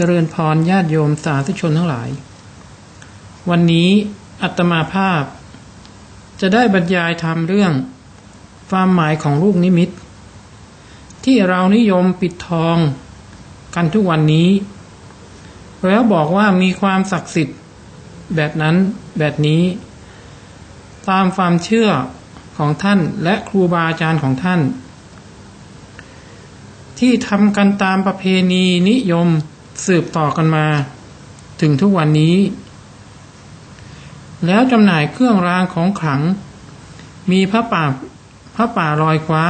จริญพรญาติโยมสาธุชนทั้งหลาย วันนี้อัตมาภาพ จะได้บรรยายทำเรื่อง ความหมายของลูกนิมิต ที่เรานิยมปิดทองกันทุกวันนี้ แล้วบอกว่ามีความศักดิ์สิทธิ์ แบบนั้นแบบนี้ ตามความเชื่อของท่านและครูบาอาจารย์ของท่าน ที่ทำกันตามประเพณีนิยม สืบต่อกันมา ถึงทุกวันนี้ แล้วจำหน่ายเครื่องรางของขลัง มีพระป่าพระป่าลอยคว้า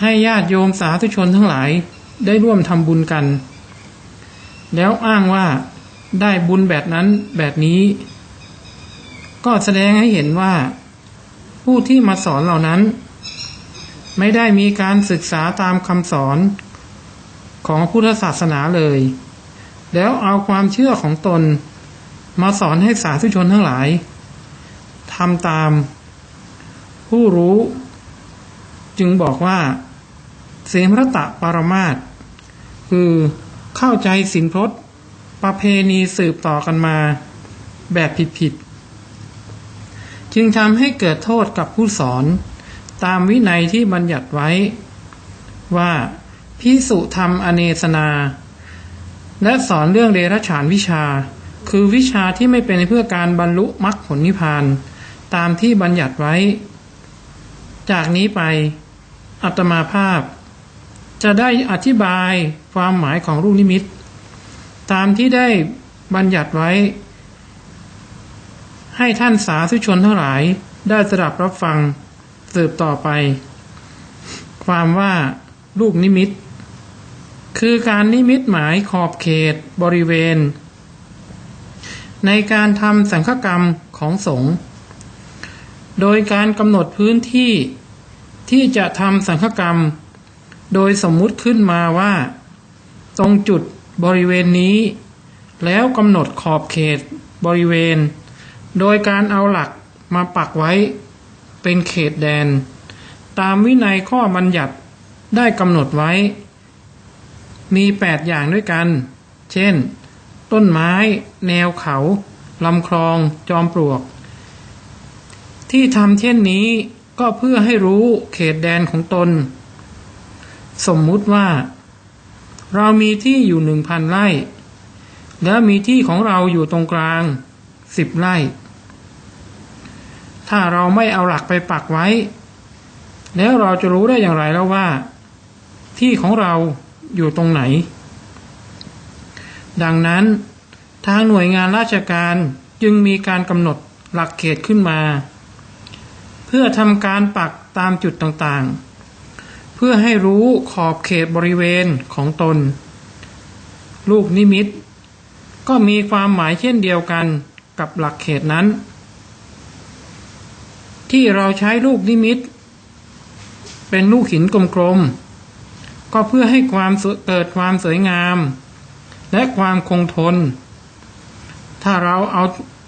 ให้ญาติโยมสาธุชนทั้งหลายได้ร่วมทำบุญกัน แล้วอ้างว่าได้บุญแบบนั้นแบบนี้ ก็แสดงให้เห็นว่า ผู้ที่มาสอนเหล่านั้น ไม่ได้มีการศึกษาตามคำสอน ของพุทธศาสนาเลย แล้วเอาความเชื่อของตนมาสอนให้สาธุชนทั้งหลายทำตามผู้รู้ จึงบอกว่า เสมรตะปรมาตคือเข้าใจสินพจน์ ประเพณีสืบต่อกันมาแบบผิดๆ จึงทำให้เกิดโทษกับผู้สอน ตามวินัยที่บัญญัติไว้ว่า พิสุธรรมอเนสนา และสอนเรื่องเดรัจฉานวิชา คือวิชาที่ไม่เป็นเพื่อการบรรลุมรรคผลนิพพาน ตามที่บัญญัติไว้ จากนี้ไป อัตมาภาพ จะได้อธิบายความหมายของรูปนิมิต ตามที่ได้บัญญัติไว้ ให้ท่านสาธุชนทั้งหลายได้สดับรับฟังสืบต่อไป ความว่าลูกนิมิต คือการนิมิตหมายขอบเขตบริเวณ ในการทำสังฆกรรมของสงฆ์โดยการกำหนดพื้นที่ที่จะทำสังฆกรรม โดยสมมุติขึ้นมาว่า ตรงจุดบริเวณนี้ แล้วกำหนดขอบเขตบริเวณ โดยการเอาหลักมาปักไว้เป็นเขตแดน ตามวินัยข้อบัญญัติได้กำหนดไว้ มีแปดอย่างด้วยกัน เช่น ต้นไม้ แนวเขาลำคลอง จอมปลวก ที่ทำเช่นนี้ก็เพื่อให้รู้เขตแดนของตน สมมุติว่า เรามีที่อยู่หนึ่งพันไร่ แล้วมีที่ของเราอยู่ตรงกลางสิบไร่ ถ้าเราไม่เอาหลักไปปักไว้ แล้วเราจะรู้ได้อย่างไรแล้วว่า ที่ของเรา อยู่ตรงไหน ดังนั้น ทางหน่วยงานราชการจึงมีการกำหนดหลักเขตขึ้นมา เพื่อทำการปักตามจุดต่างๆ เพื่อให้รู้ขอบเขตบริเวณของตน ลูกนิมิต ก็มีความหมายเช่นเดียวกันกับหลักเขตนั้น ที่เราใช้ลูกนิมิต เป็นลูกหินกลมๆ ก็เพื่อให้ความเกิดความสวยงาม และความคงทน ถ้าเราเอา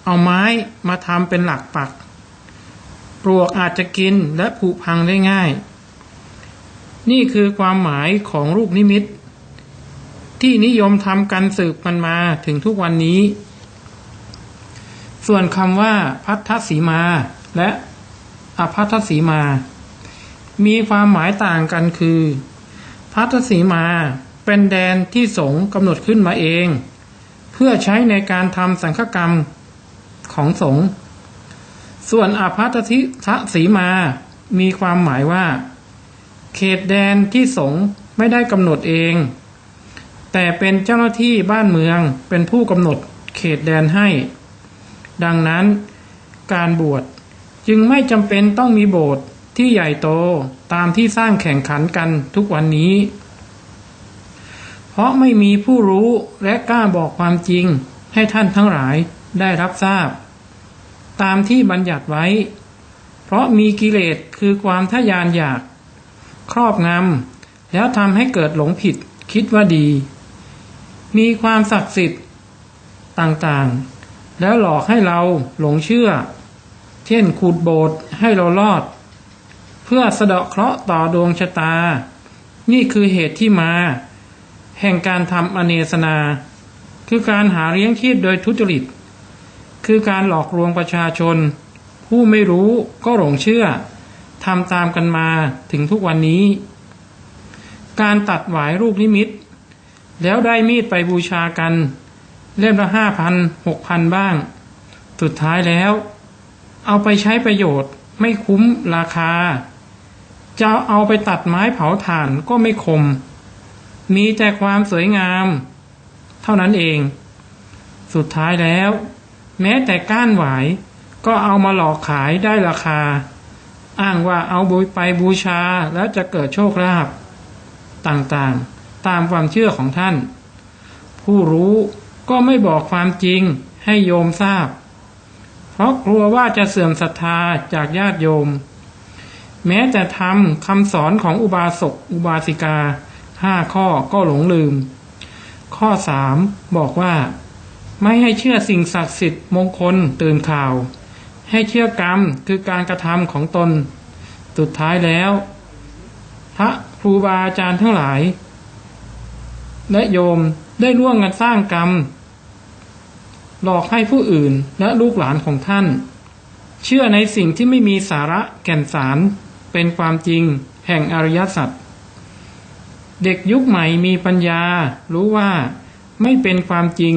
เอาไม้มาทำเป็นหลักปัก ปลวกอาจจะกินและผุพังได้ง่าย นี่คือความหมายของลูกนิมิต ที่นิยมทำกันสืบมันมาถึงทุกวันนี้ ส่วนคำว่าพัทธสีมาและอภัทสีมา มีความหมายต่างกันคือ พัทสีมาเป็นแดนที่สงฆ์กำหนดขึ้นมาเอง เพื่อใช้ในการทำสังฆกรรมของสงฆ์ส่วนอภัททิทสีมามีความหมายว่า เขตแดนที่สงฆ์ไม่ได้กำหนดเอง แต่เป็นเจ้าหน้าที่บ้านเมืองเป็นผู้กำหนดเขตแดนให้ ดังนั้นการบวชจึงไม่จำเป็นต้องมีโบสถ์ ที่ใหญ่โตตามที่สร้างแข่งขันกันทุกวันนี้ เพราะไม่มีผู้รู้และกล้าบอกความจริงให้ท่านทั้งหลายได้รับทราบ ตามที่บัญญัติไว้ เพราะมีกิเลสคือความทยานอยาก ครอบงำแล้วทำให้เกิดหลงผิดคิดว่าดี มีความศักดิ์สิทธิ์ต่างๆ แล้วหลอกให้เราหลงเชื่อ เช่นขูดโบสถ์ให้เรารอด พื่อสะเดาะเคราะห์ต่อดวงชะตา นี่คือเหตุที่มา แห่งการทำอเนสนา คือการหาเลี้ยงชีพโดยทุจริต คือการหลอกลวงประชาชน ผู้ไม่รู้ก็หลงเชื่อทำตามกันมาถึงทุกวันนี้ การตัดหวายลูกนิมิต แล้วได้มีดไปบูชากัน เล่มละห้าพันหกพันบ้าง สุดท้ายแล้ว เอาไปใช้ประโยชน์ไม่คุ้มราคา จะเอาไปตัดไม้เผาถ่านก็ไม่คม มีแต่ความสวยงาม เท่านั้นเอง สุดท้ายแล้ว แม้แต่ก้านหวายก็เอามาหลอกขายได้ราคา อ้างว่าเอาบุไปบูชาแล้วจะเกิดโชคลาภต่างๆ ตามความเชื่อของท่าน ผู้รู้ก็ไม่บอกความจริงให้โยมทราบ เพราะกลัวว่าจะเสื่อมศรัทธาจากญาติโยม แม้แต่ทำคำสอนของอุบาสกอุบาสิกาห้าข้อก็หลงลืม ข้อสามบอกว่า ไม่ให้เชื่อสิ่งศักดิ์สิทธิ์มงคลตื่นข่าว ให้เชื่อกรรมคือการกระทำของตน สุดท้ายแล้ว พระครูบาอาจารย์ทั้งหลาย และโยมได้ร่วมกันสร้างกรรม หลอกให้ผู้อื่นและลูกหลานของท่าน เชื่อในสิ่งที่ไม่มีสาระแก่นสาร เป็นความจริงแห่งอริยสัจเด็กยุคใหม่มีปัญญารู้ว่าไม่เป็นความจริง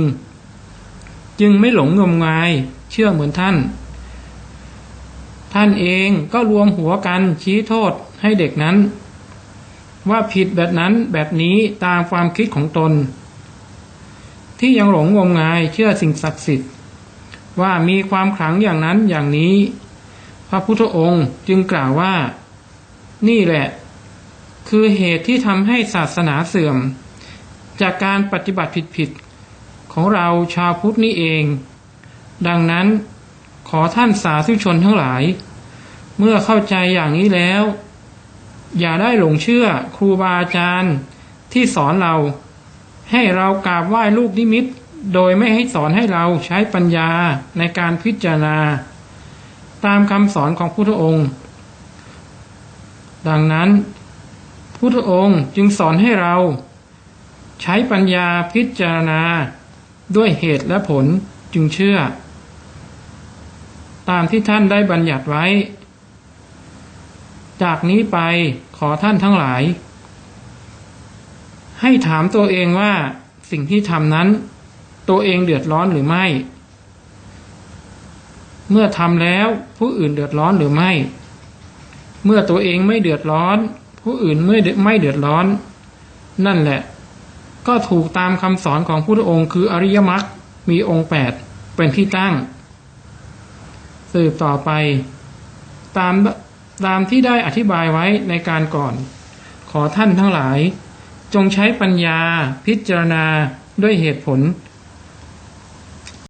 จึงไม่หลงงมงายเชื่อเหมือนท่าน ท่านเองก็รวมหัวกันชี้โทษให้เด็กนั้น ว่าผิดแบบนั้นแบบนี้ตามความคิดของตน ที่ยังหลงงมงายเชื่อสิ่งศักดิ์สิทธิ์ ว่ามีความขลังอย่างนั้นอย่างนี้ พระพุทธองค์จึงกล่าวว่า นี่แหละ คือเหตุที่ทำให้ศาสนาเสื่อม จากการปฏิบัติผิดๆของเราชาวพุทธนี่เอง ดังนั้นขอท่านสาธุชนทั้งหลาย เมื่อเข้าใจอย่างนี้แล้ว อย่าได้หลงเชื่อครูบาอาจารย์ที่สอนเรา ให้เรากราบไหว้ลูกนิมิต โดยไม่ให้สอนให้เราใช้ปัญญาในการพิจารณา ตามคำสอนของพุทธองค์ ดังนั้นพุทธองค์จึงสอนให้เรา ใช้ปัญญาพิจารณา ด้วยเหตุและผลจึงเชื่อ ตามที่ท่านได้บัญญัติไว้ จากนี้ไปขอท่านทั้งหลาย ให้ถามตัวเองว่าสิ่งที่ทำนั้น ตัวเองเดือดร้อนหรือไม่ เมื่อทำแล้วผู้อื่นเดือดร้อนหรือไม่ เมื่อตัวเองไม่เดือดร้อน ผู้อื่นไม่ไม่เดือดร้อน นั่นแหละ ก็ถูกตามคำสอนของพุทธองค์คืออริยมรรคมีองค์แปดเป็นที่ตั้ง สืบต่อไป ตามตามที่ได้อธิบายไว้ในการก่อน ขอท่านทั้งหลาย จงใช้ปัญญาพิจารณาด้วยเหตุผล